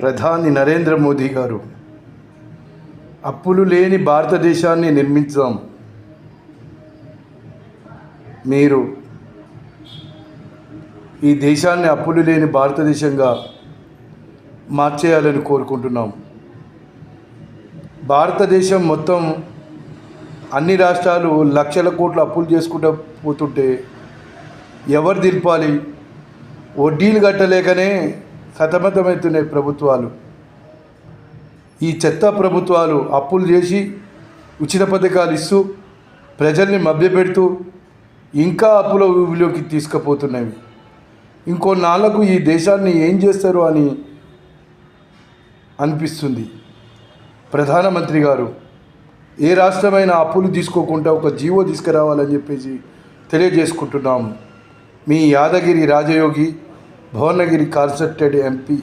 ప్రధాని నరేంద్ర మోదీ గారు అప్పులు లేని భారతదేశాన్ని నిర్మించాం. మీరు ఈ దేశాన్ని అప్పులు లేని భారతదేశంగా మార్చేయాలని కోరుకుంటున్నాం. భారతదేశం మొత్తం అన్ని రాష్ట్రాలు లక్షల కోట్ల అప్పులు చేసుకుంటూ పోతుంటే ఎవరు దింపాలి వడ్డీలు కట్టలేకనే సతమతమవుతున్నాయి ప్రభుత్వాలు. ఈ చెత్త ప్రభుత్వాలు అప్పులు చేసి ఉచిత పథకాలు ఇస్తూ ప్రజల్ని మభ్యపెడుతూ ఇంకా అప్పుల ఊబిలోకి తీసుకుపోతున్నవి. ఇంకో నాళ్ళకు ఈ దేశాన్ని ఏం చేస్తారు అని అనిపిస్తుంది. ప్రధానమంత్రి గారు ఏ రాష్ట్రమైనా అప్పులు తీసుకోకుండా ఒక జీవో తీసుకురావాలని చెప్పేసి తెలియజేసుకుంటున్నాము. మీ యాదగిరి రాజయోగి భువనగిరి కాన్సెప్టెడ్ ఎంపీ